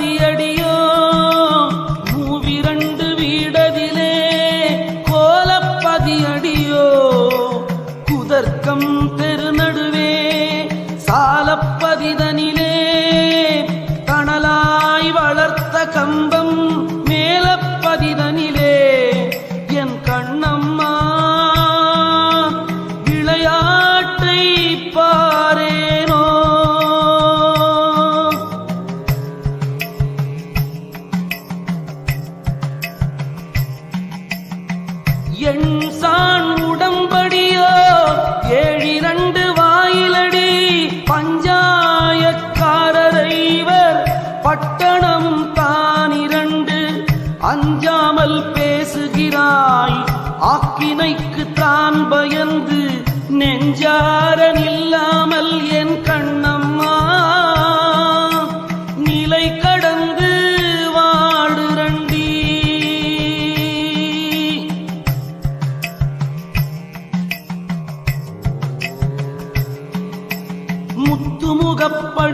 দিয়ে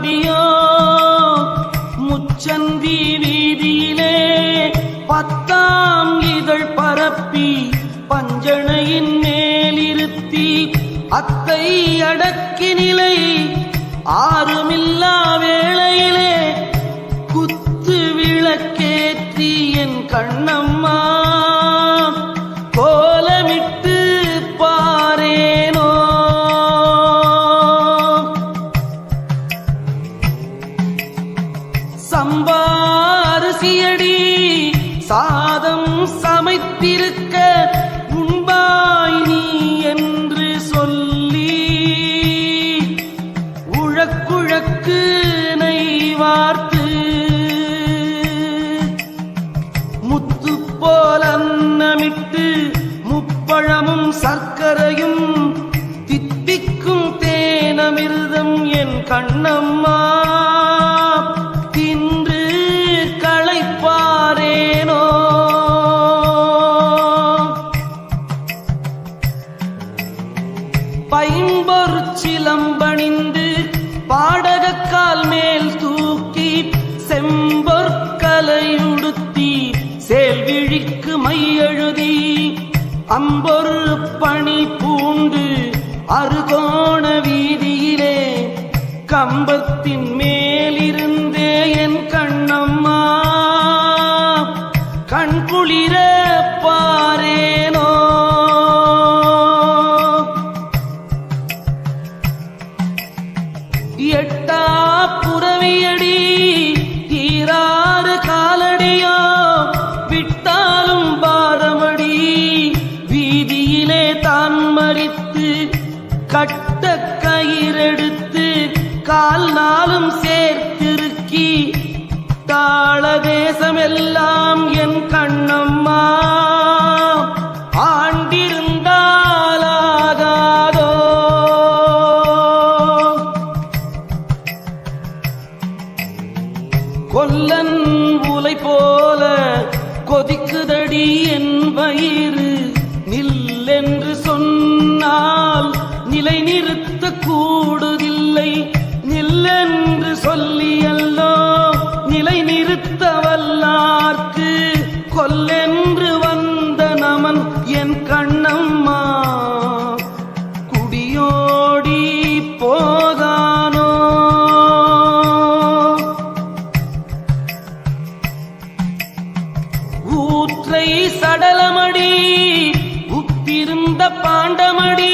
பாடியோ முச்சந்தி வீதியிலே பத்தாம் இதழ் பரப்பி பஞ்சனையின் மேலிருத்தி அத்தை அடக்கி நிலை ஆறுமில்லாவே சம்பாரிசியடி சாதம் சமைத்திருக்க உண்பாய் நீ என்று சொல்லி. உழக்குழக்கு நெய் வார்த்து. முத்து போல் அன்னமிட்டு முப்பழமும் சர்க்கரையும் தித்திக்கும் தேனமிர்தம் என் கண்ணம்மா. அம்பொரு பணி பூண்டு அருகோண வீதியிலே கம்பத்தின் மேலிருந்தே என் கண்ணம்மா. கண்குளிர பாரேனோ. எட்டா புறவியடி கட்ட கயிறெடுத்து கால் நாளும் சேர்த்திருக்கி. தாள தேசமெல்லாம் என் கண்ணம்மா. ஆண்டிருந்தாலாகாதோ. கொல்லன் உலை போல கொதிக்குதடி என் வயிறு. கூடுதில்லை. நில்லென்று சொல்லியல்லோ நிலை நிறுத்த வல்லார்க்கு கொல்லென்று வந்த நமன் என் கண்ணம்மா. குடியோடி போகானோ ஊற்றை சடலமடி உப்பிருந்த பாண்டமடி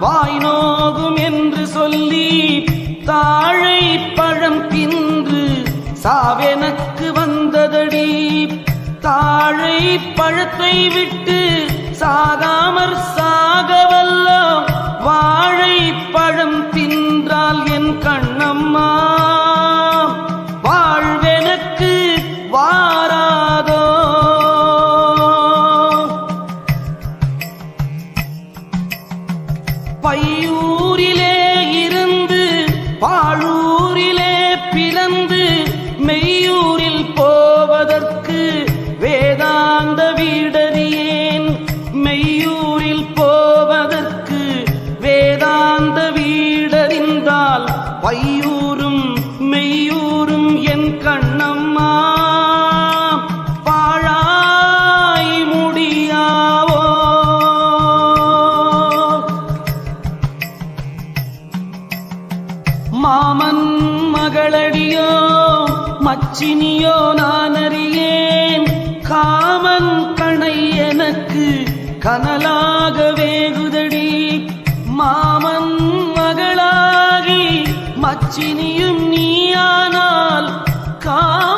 வாய் நோகும் என்று சொல்லி தாழை பழம் தின்று சாவெனக்கு வந்ததடி. தாழை பழத்தை விட்டு சாகாமற் சாகவல்ல வாழை பழம் தின்றால் என் கண் மச்சினியோ நான் அறியேன். காமன் கணை எனக்கு கனலாக வேகுதடி. மாமன் மகளாகி மச்சினியும் நீயானால் காமன்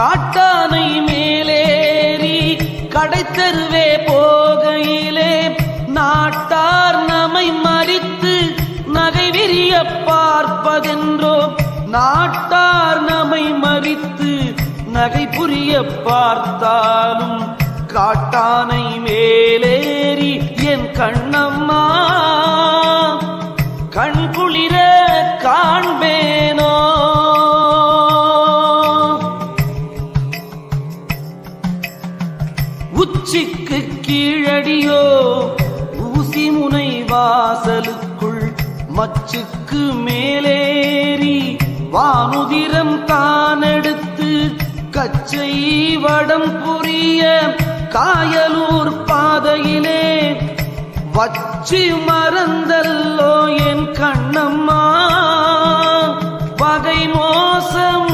காட்டானை மேலேறி கடைத்தருவே போகையிலே நாட்டார் நமை மறித்து நகை விரிய பார்ப்பதென்றோ நாட்டார் நமை மறித்து நகை புரிய பார்த்தாலும் காட்டானை மேலேறி என் கண்ணம்மா பச்சை வடம் புரிய காயலூர் பாதையிலே வச்சு மறந்தல்லோ என் கண்ணம்மா. பகை மோசம்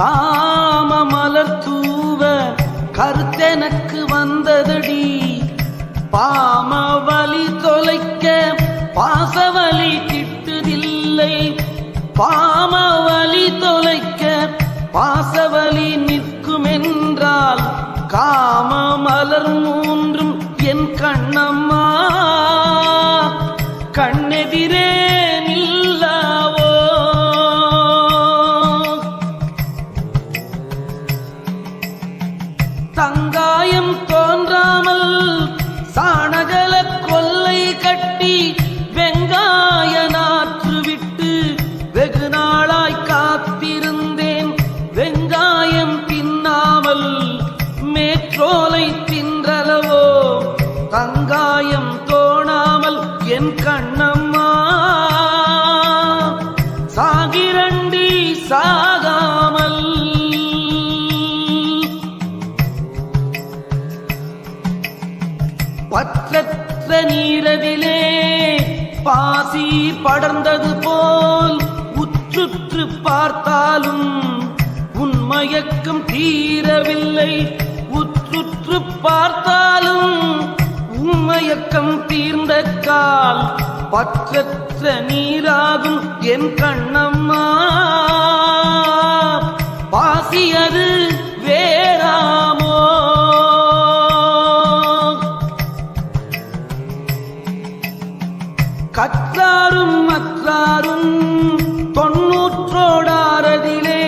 காம மலர் தூவ கருத்தெனக்கு வந்ததடி. பாம வலி தொலைக்க பாசவலி கிட்டுதில்லை. பாம வலி தொலைக்க பாசவலி நிற்குமென்றால் காம மலர் தங்காயம் தோன்றாமல் நீரவிலே பாசி படர்ந்தது போல் உற்றுற்று பார்த்தாலும் உன்மயக்கம் தீரவில்லை. உற்றுற்று பார்த்தாலும் உண்மயக்கம் தீர்ந்த கால் பற்றற்ற நீராகும் என் கண்ணம்மா. பாசி அது உற்றாரும் தொன்னூற்றோடாரதிலே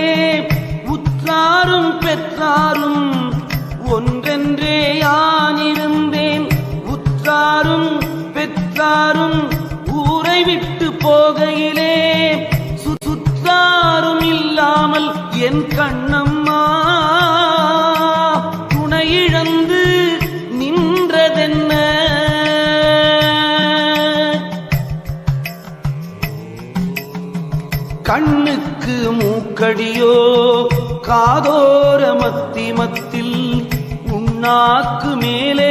உற்றாரும் பெற்றாரும் ஒன்றென்றே யானிருந்தேன். உற்றாரும் பெற்றாரும் ஊரை விட்டு போகையிலே சுற்றாரும் இல்லாமல் என் கண்ணம் அடியோ காதோர மத்தி மத்தில் உன்னாக்கு மேலே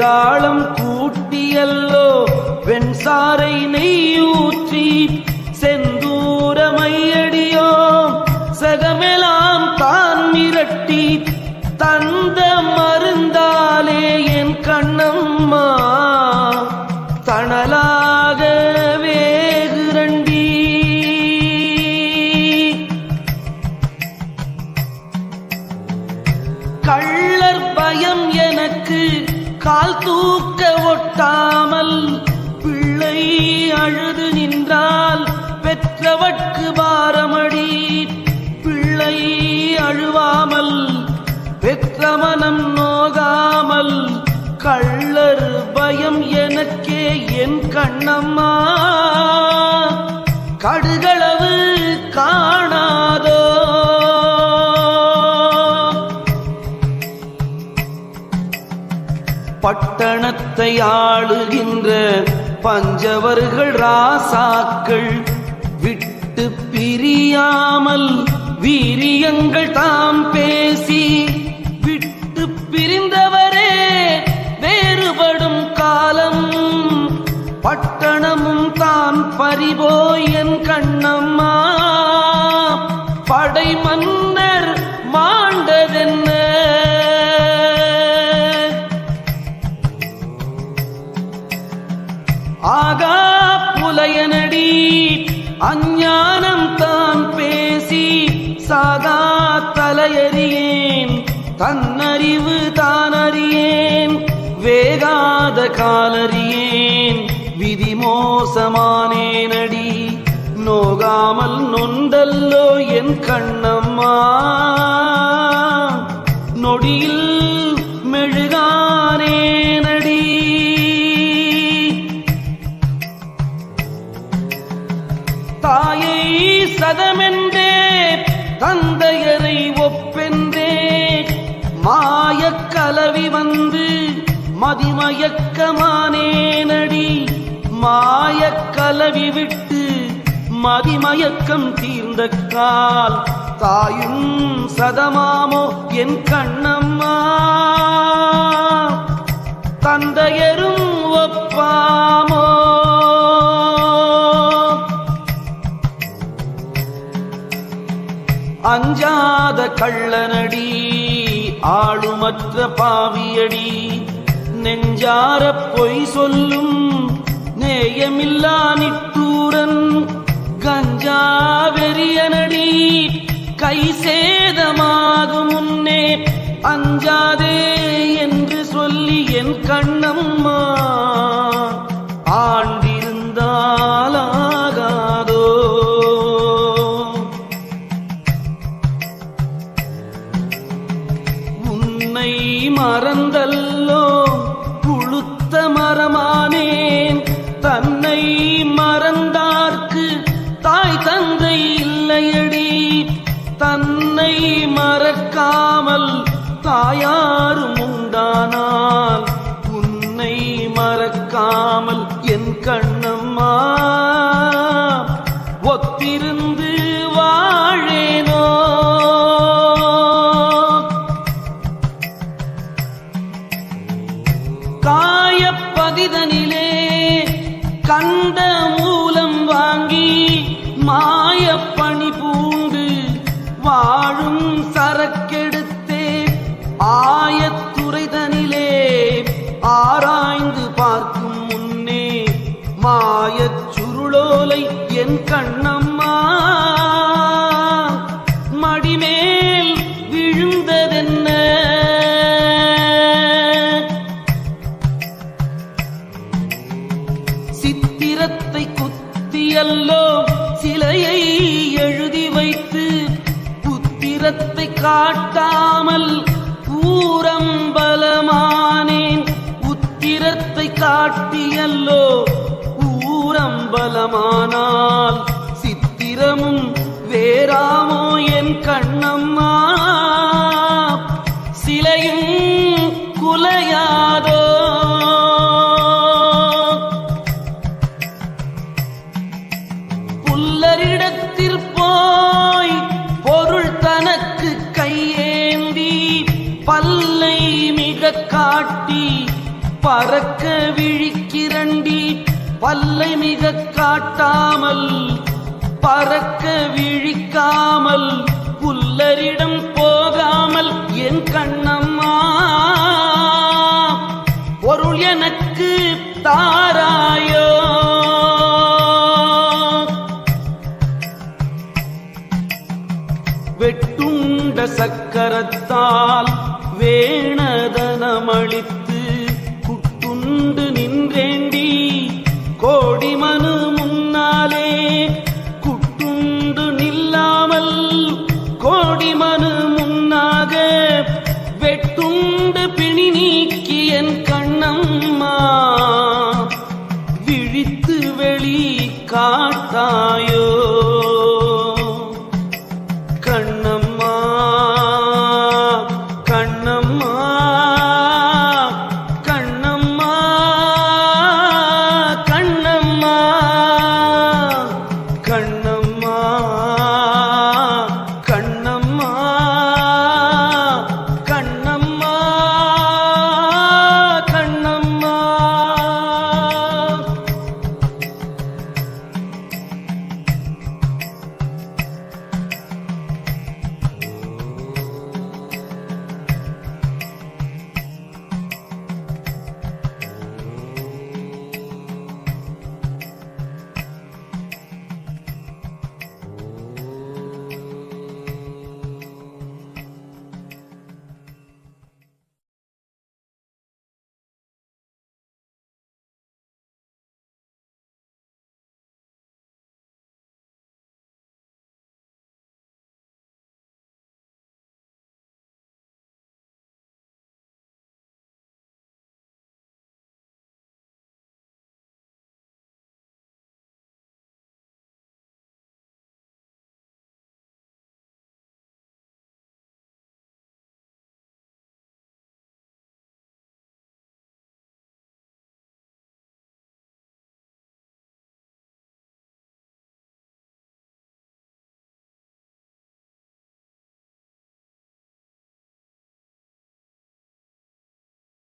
வேதாளம் கூட்டியல்லோ வெண்சாரை நெய்யூற்றி செந்தூரமையடியோ சகமெலாம் தான் மிரட்டி தந்த மருந்தாலே என் கண்ணம்மா. காட்டாமல் பிள்ளை அழுது நின்றால் பெற்றவட்கு பாரமடி. பிள்ளை அழுவாமல் பெற்ற மனம் நோகாமல் கள்ளர் பயம் எனக்கே என் கண்ணம்மா. கடுகள பட்டணத்தை ஆளுகின்ற பஞ்சவர்கள் ராசாக்கள் விட்டு பிரியாமல் வீரியங்கள் தாம் பேசி விட்டு பிரிந்தவரே வேறுபடும் காலம். பட்டணமும் தாம் பறிபோய் என் கண்ணம்மா. படை மன்னர் மாண்டதென்ன அஞ்ஞானம் தான் பேசி சாகா தலையறியேன். தன்னறிவு தானறியேன். வேகாத காலறியேன். விதி மோசமானேனடி. நோகாமல் நொந்தல்லோ என் கண்ணம்மா. நொடியில் மெழுகானே மதிமயக்கமானேனடி மாயக் கலவி விட்டு மதிமயக்கம் தீர்ந்த கால். தாயும் சதமாமோ என் கண்ணம்மா. தந்தையரும் ஒப்பாமோ. அஞ்சாத கள்ளனடி ஆளுமற்ற பாவியடி. நெஞ்சார பொய் சொல்லும் நேயமில்லா நிட்டூரன் கஞ்சா வெறியனடி கை சேதமாகும் முன்னே அஞ்சாதே என்று சொல்லி என் கண்ணம்மா. ஆண்டிருந்தாலாகாதோ. உன்னை மறந்தல்லோ கண்ணம்மா. சுருளோலை என் கண்ணம்மா. மடிமேல் விழுந்ததென்ன? சித்திரத்தை குத்தியல்லோ சிலையை எழுதி வைத்து புத்திரத்தை காட்டாமல் ஊரம்பலமானேன். உத்திரத்தை காட்டியல்லோ பலமானால் சித்திரமும் வேறாமோ என் கண்ணம்மா. சிலையும் குலையாதோ. புல்லரிடத்தில் பொருள் தனக்கு கையேந்தி பல்லை மிக காட்டி பறக்க விழிக்கிறண்டி வல்லை மிக காட்டாமல் பறக்க விழிக்காமல் புல்லரிடம் போகாமல் என் கண்ணம்மா பொருள் எனக்கு தாராயோ. வெட்டுண்ட சக்கரத்தால் வேணதனமளித்த கோடி மனு முன்னாலே குட்டுண்டு நில்லாமல் கோடி மனு முன்னாக வெட்டுண்டு பிணி நீக்கி என்